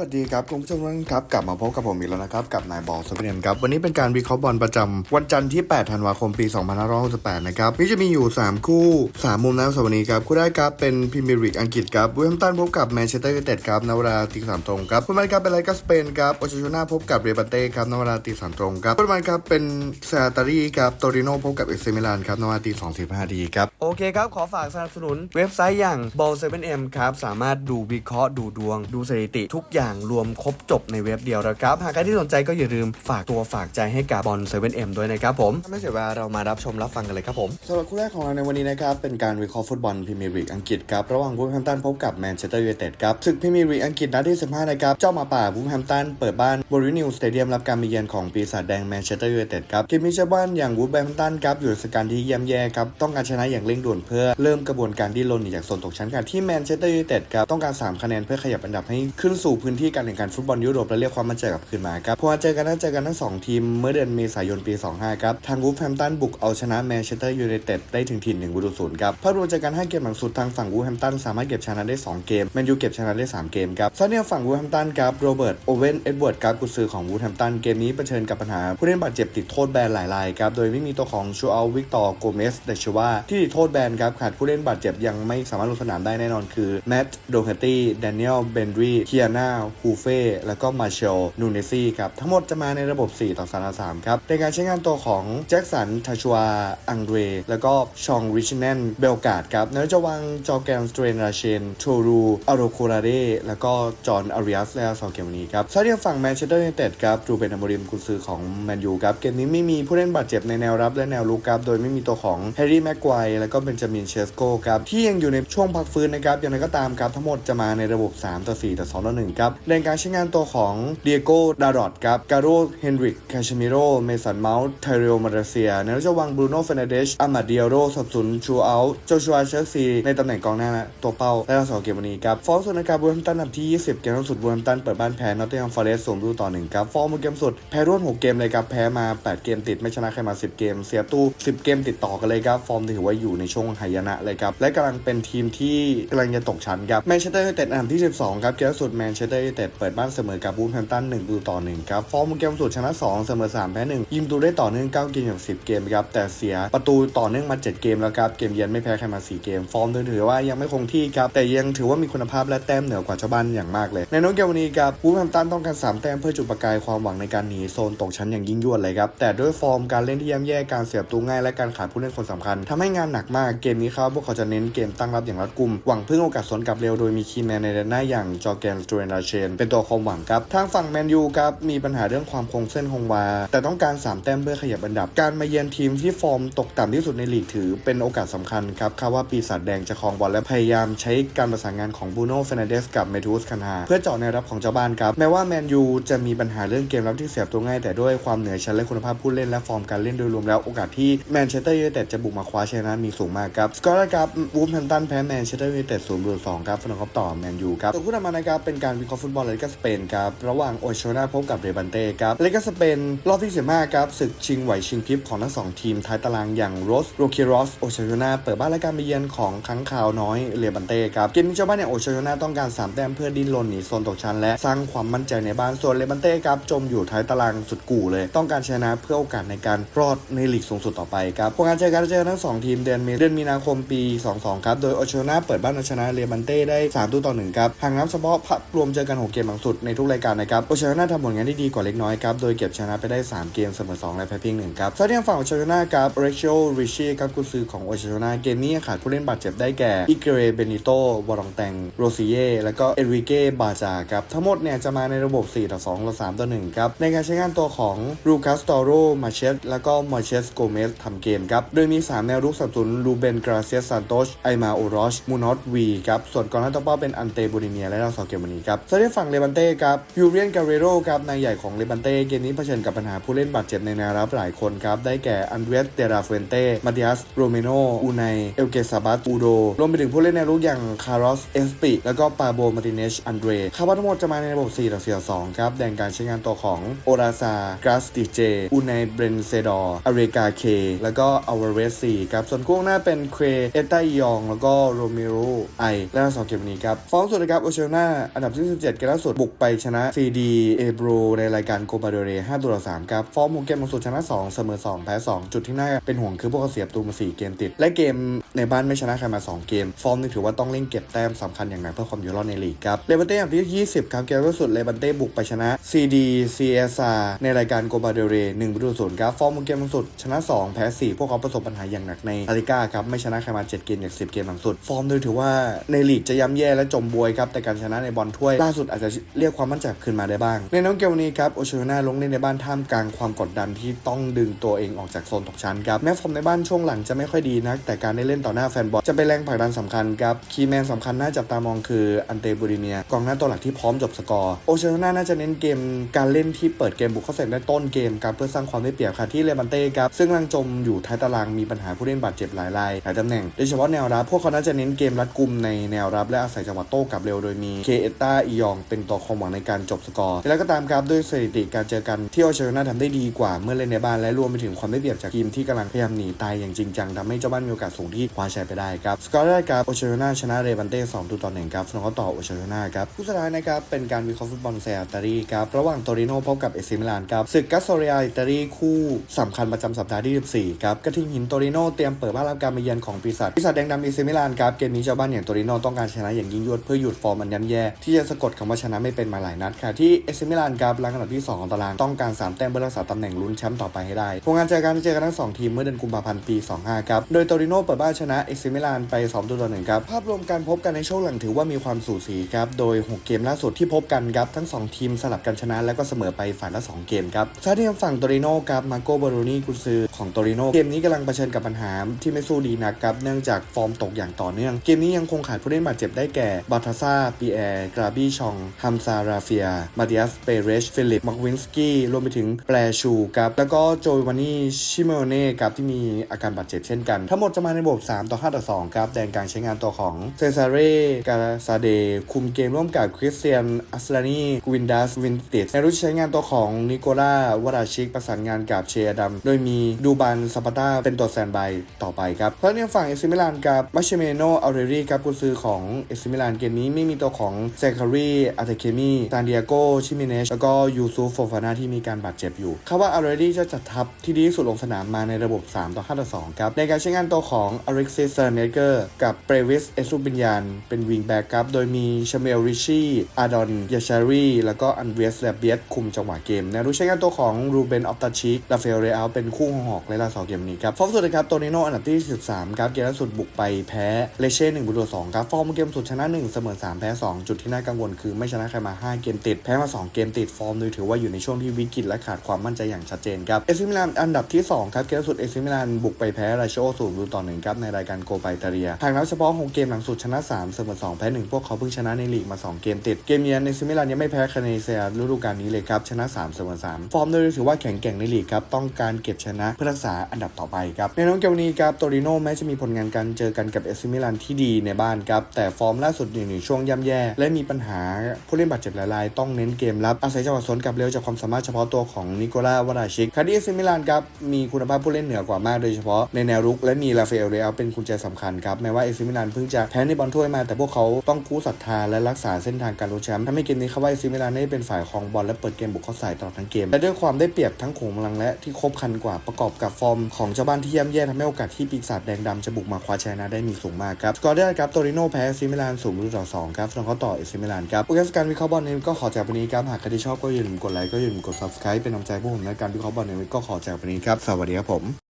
วัสดีครับคุณผู้ชมทุกท่านครับกลับมาพบกับผมอีกแล้วนะครับ กับนายบอลสเปนครับ วันนี้เป็นการวิเคราะห์บอลประจำวันจันทร์ที่ 8 ธันวาคมปี 2568 นะครับนี่จะมีอยู่ 3 คู่ 3 มุมนะสำหรับวันนี้ครับคู่แรกครับเป็นพรีเมียร์ลีกอังกฤษครับบูแฮมตันพบกับแมนเชสเตอร์ยูไนเต็ดครับนเวลาตีสามตรงครับคู่แรกครับเป็นไลกาสเปนครับโอชาชูน่าพบกับเรบันเต้ครับนเวลาตีสามตรงครับคู่แรกครับเป็นซาตารีครับโตริโนพบกับเอเซมิลานครับนเวลาตีสองสิบห้าดีครับโอเคครับขอฝากสนับสนุนเว็บไซต์อย่าง Ball 7M ครับสามารถดูวิเคราะห์ดูดวง ดูสถิติทุกอย่างรวมครบจบในเว็บเดียวนะครับ หากใครที่สนใจก็อย่าลืมฝากตัวฝากใจให้กับบอล 7M ด้วยนะครับผมไม่เสียเวลาเรามารับชมรับฟังกันเลยครับผมสำหรับคู่แรกของเราในวันนี้นะครับเป็นการวิเคราะห์ฟุตบอลพรีเมียร์ลีกอังกฤษครับระหว่างบูฟแฮมป์ตันพบกับแมนเชสเตอร์ยูไนเต็ดครับศึกพรีเมียร์ลีกอังกฤษนัดที่ 15 นะครับเจ้ามาป่าบูฟแฮมป์ตันเปิดบ้านบรินิวสเตเดียมรับการมาเยือนของปีศาจแดงแมนเชสเตอร์ยูไนเต็ดครับทีมมิชบ้านอย่างบูฟแฮมป์ตันครับอยู่ในสถานที่ย่ำแย่ครับต้องการชนะอย่างเร่งด่วนเพื่อเริ่มกระบวนการดิ้นรนหนีจากโซนตกชั้นกันที่แมนเชสเตอร์ยูไนเต็ดครับต้องการสามคะแนนเพื่อขยับอันดับให้ขึ้นสู่พื้นที่การแข่งขันฟุตบอลยุโรปและเรียกความมั่นใจกลับคืนมาครับพอเจอกันน่าเจอกันทั้งสองทีมเมื่อเดือนเมษายนปี 25 ครับ ทางวูฟแฮมตันบุกเอาชนะแมนเชสเตอร์ยูไนเต็ดได้ถึงถิ่น1ประตูศูนย์ครับภาพรวมจากการให้เกมหลังสุดทางฝั่งวูฟแฮมตันสามารถเก็บชนะได้ 2 เกม แมนยูเก็บชนะได้ 3 เกมครับซาเนียฝั่งวูฟแฮมตันครับโรเบิร์ตโอเวนเอ็ดเวิร์ดครับกุญซือของวูฟแฮมตันเกมนี้เผชิญกับปัญหา ผู้เล่นบาดเจ็บติดโทษแบนหลายรายครับโดยไม่มีตัวของชูอัลวิกตอร์โกเมสเดชวาที่ติดโทษแบนครับขาดผู้เล่นบาดเจ็บยังไม่สามารถลงสนามได้แน่นอนคือแมตต์โดเฮตี้แดเนียลเบนดรีเคียนาฮูเฟ่แล้วก็มาเชลนูเนซี่ครับ ทั้งหมดจะมาในระบบ 4 ต่อ3ต่อ3ครับในการใช้งานตัวของแจ็คสันทาชัวอังเดรแล้วก็ชองริชแนนเบลกาดครับแล้วจะวางจอแกนสเตรนราเชนโทรูอาโรโคราเดแล้วก็จอห์นอาริอัสและสองเกมวันนี้ครับซาเดียฝั่งแมนเชสเตอร์ยูไนเต็ดครับรูเบนอมริมกุนซือของแมนยูครับเกมนี้ไม่มีผู้เล่นบาดเจ็บในแนวรับและแนวลุกครับโดยไม่มีตัวของแฮร์รี่แม็กไกวแล้วก็เบนจามินเชสโกครับที่ยังอยู่ในช่วงพักฟื้นนะครับอย่างไรก็ตามครับทั้งหมดจะมาในระบบ 3 ต่อ 4 ต่อ 2 ต่อ 1ครับในการใช้งานตัวของเดียโก้ดารอดครับการโรเฮนริกคาชมิโรเมสันเมาส์ไทเรลมาเลเซียในรัชวังบรูโน่เฟนเดชอามาเดียโรสับสนชูอัลโจชัวเชลซีในตำแหน่งกองหน้าตัวเป้าและทั้งสองเกมวันนี้ครับฟอร์มสุดในการบูมตันอันดับที่ 20 เกมล่าสุดบูมตันเปิดบ้านแพ้นอตติงแฮมฟอเรสต์สูงประตูต่อหนึ่งครับฟอร์มเกมสุดแพ้รวด6เกมเลยครับแพ้มา 8 เกมติดไม่ชนะใครมา 10 เกม เสียตู้ 10 เกมติดต่อกันเลยครับฟอร์มถือว่าอยู่ในช่วงหายนะเลยครับและกำลังเป็นทีมที่กำลังจะตกชั้นครับแมนเชสเตอร์ยูไนเต็ดอันดับที่ 12 ครับเกมล่าสุดแมนเชสเตอร์ยูไนเต็ดเปิดบ้านเสมอกับบูฮัมตัน1ประตูต่อ1ครับ ฟอร์มเกมสุดชนะ 2 เสมอ3แพ้1ยิงประตูได้ต่อเนื่อง9เกมอย่าง10 เกมครับ แต่เสียประตูต่อเนื่องมา 7 เกมแล้วครับ เกมเยือนไม่แพ้ใครมา 4 เกม ฟอร์มถือว่ายังไม่คงที่ครับ แต่ยังถือว่ามีคุณภาพและแต้มเหนือกว่าชาวบ้านอย่างมากเลย ในโน้ตเกมวันนี้ครับบูฮัมตันต้องการ3แต้มเพื่อจุดประกายความหวังในการหนีโซนตกชั้นอย่างยิ่งยวดเลยครับ แต่ด้วยฟอร์มการเล่นที่ย่ำแย่การเสียประตูง่ายและการขาดผู้เล่นคนสำคัญทำให้งานหนักมาก เกมนี้ครับพวกเขาจะเน้นเกมตั้งรับอย่างรัดกุม หวังพึ่งโอกาสสวนกลับเร็วโดยมีคีแมนในแดนหน้าอย่างจอแกนสตูเรนราเชน เป็นตัวความหวังครับ ทางฝั่งแมนยูครับ มีปัญหาเรื่องความคงเส้นคงวา แต่ต้องการ 3 แต้มเพื่อขยับอันดับ การมาเยือนทีมที่ฟอร์มตกต่ำที่สุดในลีกถือ เป็นโอกาสสำคัญครับคาดว่าปีศาจแดงจะครองบอลและพยายามใช้การประสานงานของบูโน่เฟนเดสกับเมทูสคานา เพื่อเจาะในรับของเจ้าบ้านครับ แม้ว่าแมนยูจะมีปัญหาเรื่องเกมรับที่เสียบตัวง่าย แต่ด้วยความเหนือชั้นและคุณภาพผู้เล่นและฟอร์มการเล่นโดยรวมแล้วโอกาสที่แมนเชสเตอร์ยูไนเต็ดจะบุกมาคว้าชนะมีสูงมากครับสกอร์ครับวูฟแฮมตันแพ้แมนเชสเตอร์ยูไนเต็ดศูนย์ประตูสองครับฟันครับต่อแมนยูครับตัวผู้นำมานะครับเป็นการวิเคราะห์ฟุตบอลเลกาสเปนครับระหว่างโอชโนาพบกับเรบันเต้ครับเลกาสเปนรอบที่15ครับศึกชิงไหวชิงพริบของทั้งสองทีมท้ายตารางอย่างโรสโรคิรอสโอชโนาเปิดบ้านรายการไปเยือนของค้างคาวน้อยเรบันเต้ครับเกมนี้เจ้าบ้านอย่างโอชโนาต้องการ3แต้มเพื่อดิ้นรนหนีโซนตกชั้นและสร้างความมั่นใจในบ้านส่วนเรบันเต้ครับจมอยู่ท้ายตารางสุดกู่เลย ต้องการชนะเพื่อโอกาสในการรอดในลีกสูงสุดต่อไปครับผลการเจอกันเจอทั้งสองทีมเดือนมีเดือนมีนาคมปี 22 ครับ โดยโอชนาเปิดบ้านเอาชนะเรบันเต้ได้3ตู้ต่อ1ครับหากนับเฉพาะรวมเจอกัน 6 เกมหลังสุดในทุกรายการนะครับโอชโนาทำผลงานได้ดีกว่าเล็กน้อยครับ โดยเก็บชนะไปได้ 3 เกมเสมอ 2 และแพ้เพียง1ครับส่วนที่ฝั่งโอชโนาครับเรเชลริชีครับกุนซือของโอชโนาเกมนี้ขาดผู้เล่นบาดเจ็บได้แก่อิเกเรเบนิโตวอรองแตงโรซิเย่และก็เอริเก้บาจาครับทั้งหมดเนี่ยจะมาในระบบ 4 ต่อ 2 ต่อ 3 ต่อ 1 ครับ ในการใช้งานตัวของรูคัสตอโรมาเชสแล้วก็มอเชสโกเมสทำเกมครับ โดยมี 3 แนวรุกสนับสนุนรูเบนกราเซียสซานโตชไอมาโอรอชมูนอตวีครับ ส่วนกองหน้าตัวเป้าเป็นอันเตบูริเนียและดาวซอเกมวันนี้ครับส่วนที่ฝั่งเลบันเต้ครับยูเรียนกาเรโรครับนายใหญ่ของเลบันเต้เกมนี้เผชิญกับปัญหาผู้เล่นบาดเจ็บในแนวรับหลายคนครับ ได้แก่อันเดรสเดราเฟนเต้มาติอัสโรเมโนอูไนเอลเกซาบัสอูโดรวมไปถึงผู้เล่นในรุกอย่างคาร์ลอสเอสปิแล้วก็ปาโบมาติเนชอันเดรคาดว่าทั้งหมดจะมาในระบบ4ต่อ4ต่อ2ครับแบ่งการใช้งานตัวของโอราซากราสติเจอูไนเบรนเซดอร์อาเรกาเคแล้วก็อาวเรสซีครับส่วนกู้หน้าเป็นเครเอตายอง แล้วก็โรเมโรไอและสองเกมนี้ครับฟอร์มสุดนะครับโอเชลนาอันดับที่เกมล่าสุดบุกไปชนะ CD เอโบรในรายการโคปาเดเร5ตัวต่อ3ครับ ฟอร์มของเกมล่าสุดชนะ 2 เสมอ 2 แพ้ 2 จุดที่น่าเป็นห่วงคือพวกเขาเสียประตูมา 4 เกมติด และเกมในบ้านไม่ชนะใครมา 2 เกม ฟอร์มนี่ถือว่าต้องเล่นเก็บแต้มสำคัญอย่างหนักเพื่อความอยู่รอดในลีกครับเลบันเต้อันดับที่ 20 ครับ เกมล่าสุดเลบันเต้บุกไปชนะ CD CSR ในรายการโคปาเดเร1ประตูศูนย์ครับ ฟอร์มของเกมล่าสุดชนะ 2 แพ้ 4 พวกเขาประสบปัญหาอย่างหนักในอาริก้าครับ ไม่ชนะใครมา 7 เกมจาก 10 เกมหลังสุด ฟอร์มโดยถือว่าในลีกจะย่ำแย่และจมบวยครับแต่การชนะในบอลถ้วยล่าสุดอาจจะเรียกความมั่นใจขึ้นมาได้บ้าง ในน้องเกมนี้ครับโอเชโรนาลงเล่นในบ้านท่ามกลางความกดดันที่ต้องดึงตัวเองออกจากโซนตกชั้นครับแม้ฟอร์มในบ้านช่วงหลังจะไม่ค่อยดีนัก แต่การได้เล่นต่อหน้าแฟนบอลจะเป็นแรงผลักดันสำคัญครับคีย์แมนสำคัญน่าจับตามองคืออันเตบูริเนียกองหน้าตัวหลักที่พร้อมจบสกอร์โอเชโรนาน่าจะเน้นเกมการเล่นที่เปิดเกมบุกเข้าใส่ในต้นเกมครับเพื่อสร้างความได้เปรียบค่ะที่เลบันเต้ครับซึ่งลังจมอยู่ท้ายตารางมีปัญหาผู้เล่นบาดเจ็บหลายรายหลายตำแหน่งโดยเฉพาะแนวรับพวกเขาน่าจะเน้นเกมรัดกุมในแนวรับและอาศัยจังหวะโต้กลับเร็วโดยมีเคเอต้าอียองเป็นตัวความหวังในการจบสกอร์แล้วก็ตามครับด้วยสถิติการเจอกันที่โอเชโรนาทำได้ดีกว่าเมื่อเล่นในบ้านและรวมไปถึงความได้เปรียบจากทีมที่กำลังพยายามหนีตายอย่างจริงจังทำให้เจ้าบ้านมีโอกาสสูงที่คว้าชัยไปได้ครับสกอร์แรกครับโอเชโรนาชนะเรบันเต้2ตัวต่อหนึ่งครับส่วนเขาต่อโอเชโรนาครับผู้สุดท้ายนะครับเป็นการวิเคราะห์ฟุตบอลเซาตารีครับระหว่างโตริโนพบกับเอซิมิลานครับศึกกัสโซเรียอิตาลีคู่สำคัญประจำสัปดาห์ที่14ครับกระทิงหินโตริโนเตรียมเปิดบ้านรับการมาเยือนของปีศาจปีศาจแดงดำเอซิมิลานครับเกมนี้เจ้าบ้านอย่างโตริโนต้องการชนะอย่างยิ่งยวดเพื่อหยุดฟอร์มอันย่ำแย่ที่จะสะกดคำว่าชนะไม่เป็นมาหลายนัดค่ะที่เอซิมิลานครับรังอันดับที่2ของตารางต้องการ3แต้มเพื่อรักษาตำแหน่งลุ้นแชมป์ต่อไปให้ได้ผลงานจอกันเจอกันทั้ง2ทีมเมื่อเดือนกุมภาพันธ์ปี 25ครับโดยโตริโนเปิดบ้านชนะเอซิมิลานไป2ตัวต่อหนึ่งครับภาพรวมการพบกันในช่วงหลังถือว่ามีความสูสีครับโดย 6 เกมล่าสุดที่พบกันครับทั้ง 2 ทีมสลับกันชนะแล้วก็เสมอไปฝ่ายละ 2 เกมครับถ้าที่ทางฝั่งโตริโนครับมาโกบารูนีกุนซือของโตริโนเกมนี้กำลังเผชิญกับปัญหาที่ไม่สู้ดีนักครับเนื่องจากฟอร์มตกอย่างต่อเนื่อง เกมนี้ยังคงขาดผู้เล่นบาดเจ็บได้แก่บาทาซาปีแอร์กราบี้ชองฮัมซาราเฟีย มาติอัสเปเรชฟิลิปมาร์วินสกี้รวมไปถึงแปรชูครับ แล้วก็โจวานี่ชิเมเน่ครับที่มีอาการบาดเจ็บเช่นกัน ทั้งหมดจะมาในระบบ 3 ต่อ 5 ต่อ 2 ครับ แดนกลางใช้งานตัวของเซซาเร่กาซาเด คุมเกมร่วมกับคริสเตียนอัสลานีกวินดัสวินติสในรุ่นใช้งานตัวของนิโคล่าวราชิกประสานงานกับเชียดัมโดยมีดูบันซาปาตาเป็นตัวแซนบายต่อไปครับเพราะในฝั่งเอซิมิลานกับมาเชเมโนอัลเรรีครับกุนซือของเอซิมิลานเกมนี้ไม่มีตัวของเซคารีอาเทเคมีซานเดียโกชิมิเนชแล้วก็ยูซูฟโฟฟานาที่มีการบาดเจ็บอยู่คาดว่าอัลเรรีจะจัดทัพที่ดีที่สุดลงสนามมาในระบบ 3 ต่อ 5 ต่อ 2 ครับ ในการใช้งานตัวของอเล็กซิสเซอร์เนเกอร์กับเปรวิสเอสุบินยานเป็นวิงแบ็กครับ โดยมีชาเมลริชีอาดอนยาชารีแล้วก็อันเวสแลเบียสคุมจังหวะเกมในรุ่นใช้งานตัวของรูเบนออฟตาชิกลาเฟลเรอัลเป็นคู่หอกในลาสองเกมนี้ครับฟอร์มสุดนะครับโตนิโนอันดับที่ 13 ครับเกมล่าสุดบุกไปแพ้เลเช่1บุตร2ครับฟอร์มเกมสุดชนะ 1 เสมอ 3 แพ้ 2 จุดที่น่ากังวลคือไม่ชนะใครมา 5 เกมติด แพ้มา 2 เกมติดฟอร์มโดยถือว่าอยู่ในช่วงที่วิกฤตและขาดความมั่นใจอย่างชัดเจนครับเอซิมิลานอันดับที่ 2 ครับเกมสุดเอซิมิลานบุกไปแพ้ราชโอศูนย์ต่อหนึ่งครับในรายการโกไปตาเรียหากนับเฉพาะ6เกมหลังสุดชนะ3เสมอ2แพ้1พวกเขาเพิ่งชนะในลีกมา 2 เกมติดเกมเยือนเอซิมิลานยังไม่แพ้คาเนเซียฤดูกาลนี้เลยครับชนะ3เสมอ3ฟอร์มโดยถือว่าแข็งแกร่งในลีกครับต้องการเก็บชนะเพื่อรักษาอันดับต่อไปครับในน้องเกมนี้ครับโตริโนแม้จะมีผลงานการเจอกันกับเอซิมิลานที่ดีในบ้านครับแต่ฟอร์มล่าสุดอยู่ในช่วงย่ำแย่และมีปัญหาผู้เล่นบาดเจ็บหลายรายต้องเน้นเกมรับอาศัยจังหวะสวนกลับเร็วจากความสามารถเฉพาะตัวของนิโคล่าวราชิกคาดิเอซิมิลานครับมีคุณภาพผู้เล่นเหนือกว่ามากโดยเฉพาะในแนวรุกและมีลาเฟลเรอัลเป็นกุญแจสำคัญครับแม้ว่าเอซิมิลานเพิ่งจะแพ้ในบอลถ้วยมา แต่พวกเขาต้องกู้ศรัทธาและรักษาเส้นทางการลุ้นแชมป์ทำให้เกมนี้เขาว่าเอซิมิลานได้เป็นฝ่ายของบอลและเปิดเกมบุกเข้าใส่ตลอดทั้งเกมและด้วยความได้เปรียบทั้งโขงพลังและที่ครบครันกว่าประกอบกับฟอร์มของเจ้าบ้านที่ย่ำแย่ทำให้โอกาสที่ปีศาจแดงดำจะบุกมาคว้าชนะได้มีสูงมากครับสกอร์ได้ครับโตริโนแพ้เอซิมิลานสูงรุ่ต่อสองครับส่วนเขาต่อเอซิมิลานครับโปรแกรมการวิเคราะห์บอลในวันนี้ก็ขอจากวันนี้ครับหากใครที่ชอบก็อย่าลืมกดไลค์ก็อย่าลืมกด subscribe เป็นกำลังใจพวกผมในการวิเคราะห์บอลในวันนี้ก็ขอจากวันนี้ครับสวัสดีครับผม